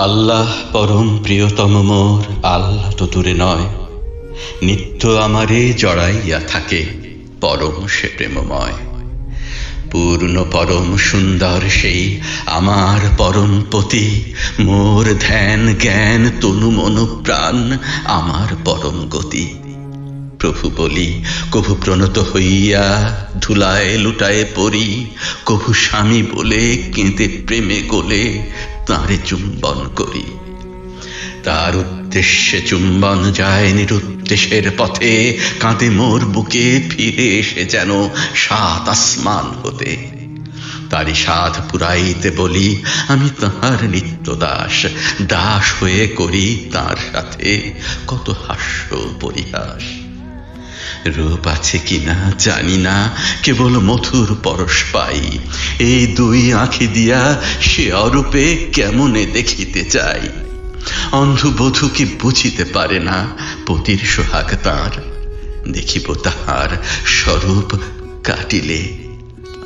আল্লাহ পরম প্রিয়তম মোর আল্লাহ তো দূরে নয়। নিত্য আমারে জড়াইয়া থাকে, পরম সে প্রেমময়। পূর্ণ পরম সুন্দর সেই আমার পরম পতি, মোর ধ্যান জ্ঞান তনু মনু প্রাণ আমার পরম গতি। প্রভু বলি, কভু প্রণত হইয়া ধুলায় লুটায় পড়ি, কভু স্বামী বলে কেঁদে প্রেমে গোলে তাঁরে চুম্বন করি। তার উদ্দেশ্যে চুম্বন যায় নিরুদ্দেশের পথে, কাঁদে মোর বুকে, ফিরে এসে যেন সাত আসমান হতে। তারই সাধ পুরাইতে বলি, আমি তাহার নিত্য দাস দাস হয়ে করি তার সাথে। কত হাস্য পরিহাস। রূপ আছে কিনা জানি না, কেবল মধুর পরশ পাই। এই দুই আঁখি দিয়া সে অরূপে কেমনে দেখিতে চাই? অন্ধবধূ কি বুঝিতে পারে না, পতির সোহাগ তাঁর। দেখিব তাহার স্বরূপ কাটিলে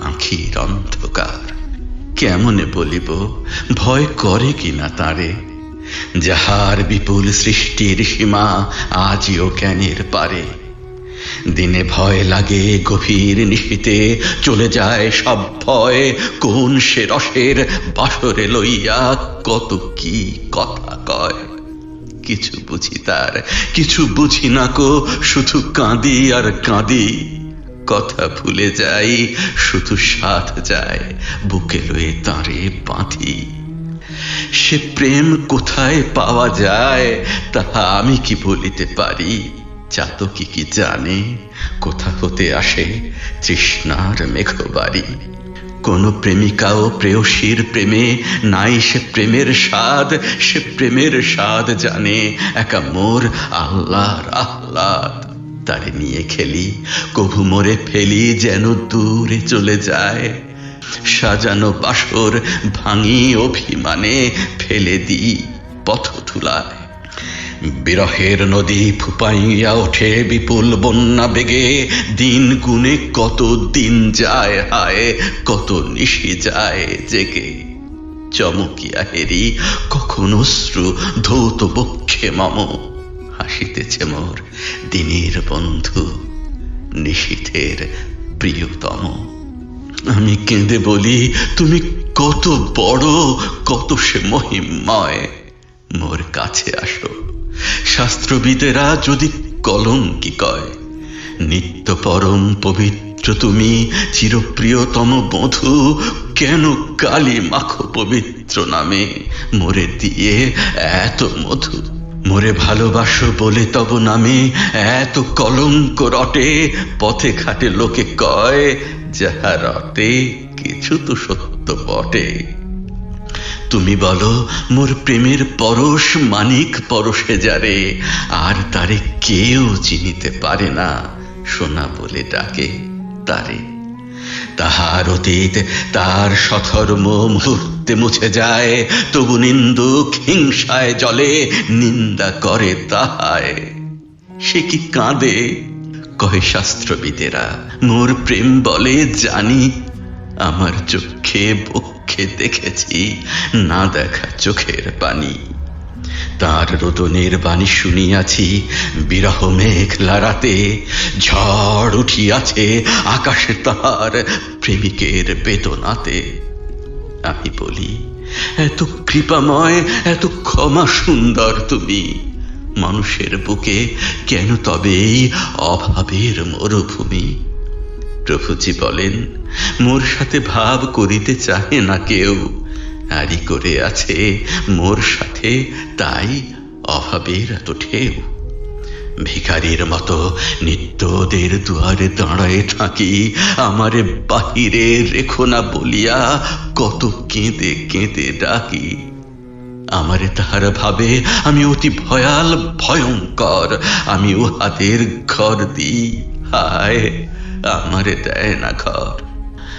আঁখির অন্ধকার। কেমনে বলিব, ভয় করে কিনা তারে? যাহার বিপুল সৃষ্টির সীমা আজিও জ্ঞানের পারে। দিনে ভয় লাগে গভীর নিশীতে চলে যায় সব ভয়, কোন সে রসের বাসরে লইয়া কত কি কথা কয়। কিছু বুঝি তার, কিছু বুঝি না কো, শুধু কাঁদি আর কাঁদি। কথা ভুলে যাই, শুধু সাথ যায়, বুকে লয়ে তাঁরে বাঁধি। সে প্রেম কোথায় পাওয়া যায়, তাহা আমি কি বলিতে পারি? চাতকি কি জানে, কোথা হতে আসে তৃষ্ণার মেঘবাড়ি। কোন প্রেমিকা ও প্রেয়সীর প্রেমে নাই সে প্রেমের স্বাদ, সে প্রেমের স্বাদ জানে একা মোর আল্লাহর আহ্লাদ। তারে নিয়ে খেলি, কভু মোরে ফেলি, যেন দূরে চলে যায়। সাজানো বাসর ভাঙি অভিমানে ফেলে দিই পথ ধুলায়। বিরহের নদী ফুপাইয়া ওঠে বিপুল বন্যা বেগে। দিন গুনে কত দিন যায় হায়, কত নিশি যায় জেগে। চমকিয়া হেরি, কখন অশ্রু ধৌত বক্ষে মম। হাসিতেছে মোর দিনের বন্ধু, নিশীথের প্রিয়তম। আমি কেঁদে বলি, তুমি কত বড়, কত সে মহিমময় মোর কাছে আসো। শাস্ত্রবিদেরা যদি কলঙ্কি কয় নিত্য পরম পবিত্র তুমি চিরপ্রিয়তম বধূ, কেন কালী মাখো পবিত্র নামে মোরে দিয়ে এত মধু? মোরে ভালোবাসো বলে তব নামে এত কলঙ্ক রটে, পথে ঘাটে লোকে কয়, যাহা রটে, কিছু তো সত্য বটে। তুমি বলো, মোর প্রেমের পরশ মানিক পরশে যারে, আর তারে কেউ চিনিতে পারে না, সোনা বলে ডাকে তারে। তাহার অতীত, তার সধর্ম মুহূর্তে মুছে যায়, তবু নিন্দুক হিংসায় জলে, নিন্দা করে তাহায়। সে কি কাঁদে? কহে শাস্ত্রবিদেরা, মোর প্রেম বলে জানি, আমার চোখে বক্ষে দেখেছি, না দেখা চোখের পানি তার রোদনের বাণী শুনিয়াছি, বিরহ মেঘ লারাতে ঝড় উঠিয়াছে আকাশে তার প্রেমিকের বেদনাতে। আমি বলি, এত কৃপাময়, এত ক্ষমা সুন্দর তুমি। মানুষের বুকে কেন তবে এই অভাবের মরুভূমি? প্রভুজি বলেন, মোর সাথে ভাব করিতে চাহে না কেউ। আরি করে আছে মোর সাথে, তাই অভাবের এত ঢেউ। ভিখারির মতো নিত্যদের দুয়ারে দাঁড়ায় থাকি, আমারে বাহিরে রেখো না বলিয়া কত কেঁদে কেঁদে ডাকি। আমারে তাহারা ভাবে, আমি অতি ভয়াল, ভয়ঙ্কর। আমি উহাদের ঘর দিই, হায়। আমারে দেয় না ঘর।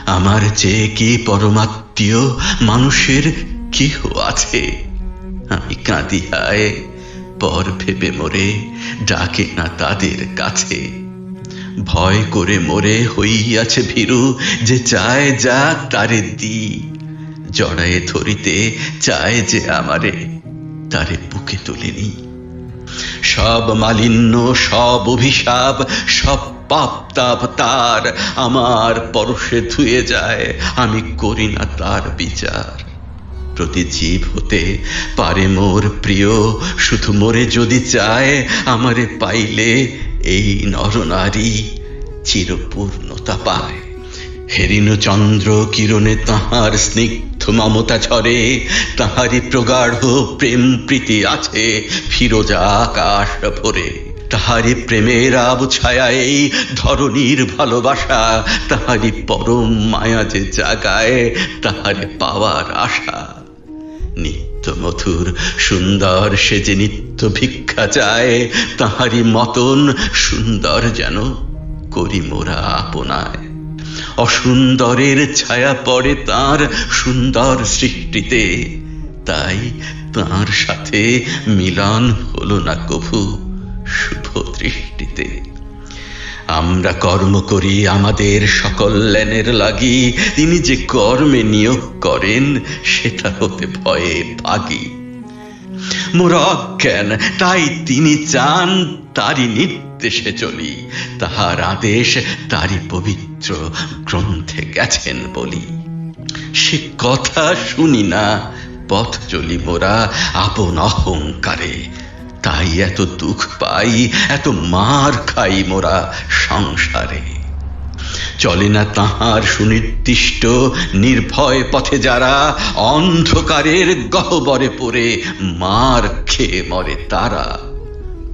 আমার চেয়ে কি পরমাত্মীয়, মানুষের কেহ আছে? আমি কাঁদি হায়, পর ভেবে মরে, ডাকে না তাদের কাছে। ভয় করে মরে হইয়াছে ভীরু, যে চায় যা তারে দি জড়ায়ে ধরিতে চায় যে আমারে, তারে বুকে তুলিনি সব মালিন্য, সব অভিশাপ, সব পাপ তাপ তার, আমার পরশে ধুয়ে যায়, আমি করি না তার বিচার। প্রতি জীব হতে পারে মোর প্রিয়, শুধু মোরে যদি চায়, আমারে পাইলে এই নরনারী চিরপূর্ণতা পায়। হেরিন চন্দ্র কিরণে তাহার স্নিগ্ধ মমতা ঝরে, তাহারই প্রগাঢ় প্রেম প্রীতি আছে, ফিরোজা আকাশ ভরে। তাহারি প্রেমের আবছায়া এই ধরনীর ভালোবাসা তাহারি পরম মায়া যে জাগায়, তাহারে পাওয়ার আশা। নিত্য মধুর, সুন্দর সে যে নিত্য ভিক্ষা চায় তাহারি মতন সুন্দর যেন করি মোরা আপনায়। অসুন্দরের ছায়া পড়ে তার সুন্দর সৃষ্টিতে, তাই তার সাথে মিলন হলো না কভু। শুভ দৃষ্টিতে আমরা কর্ম করি আমাদের সকল লেনের লাগি। তিনি যে কর্মে নিয়োগ করেন, সেটা হতে ভয়ে ভাগি। মোরা অজ্ঞান তাই তিনি চান তারই নির্দেশে চলি। তাহার আদেশ তারই পবিত্র গ্রন্থে গেছেন বলি। সে কথা শুনি না, পথ চলি মোরা আপন অহংকারে। তাই এত দুঃখ পাই, এত মার খাই মোরা সংসারে। চলে না তাহার সুনির্দিষ্ট নির্ভয় পথে যারা অন্ধকারের গহ্বরে পড়ে মার খেয়ে মরে তারা।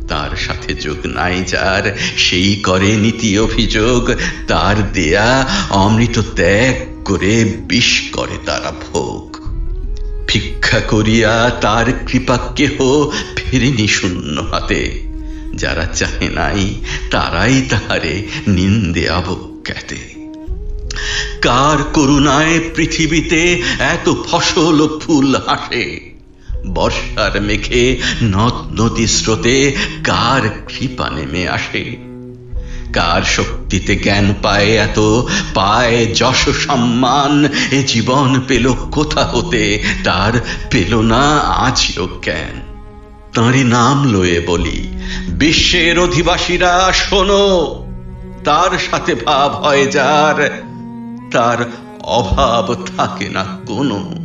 তার সাথে যোগ নাই যার, সেই করে নীতি অভিযোগ, তার দেয়া অমৃত ত্যাগ করে বিষ করে তারা ভোগ। ভিক্ষা করিয়া তার কৃপা কেহ ফেরেনি শূন্য হাতে। যারা চাহে নাই, তারাই তাহারে নিন্দে অবজ্ঞাতে। কার করুণায় পৃথিবীতে এত ফসল ফুল হাসে? বর্ষার মেঘে নদ নদী স্রোতে কার কৃপা নেমে আসে? কার শক্তিতে জ্ঞান পায় এত? পায় যশ সম্মান। এ জীবন পেল কোথা হতে? তার পেল না আজও জ্ঞান। তাঁরই নাম লয়ে বলি, বিশ্বের অধিবাসীরা শোনো, তার সাথে ভাব হয় যার, তার অভাব থাকে না কোনো।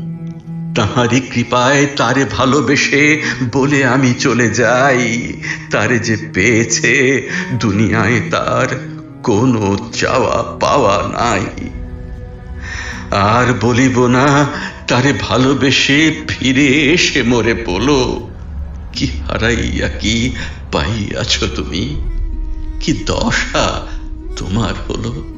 তাহারি কৃপায় তারে ভালোবেসে বলে আমি চলে যাই। তারে যে পেয়েছে দুনিয়ায় তার কোনো চাওয়া পাওয়া নাই। আর বলিব না, তারে ভালোবেসে ফিরে এসে মরে বলো। কি হারাইয়া কি পাইয়াছ তুমি? কি দশা তোমার হলো?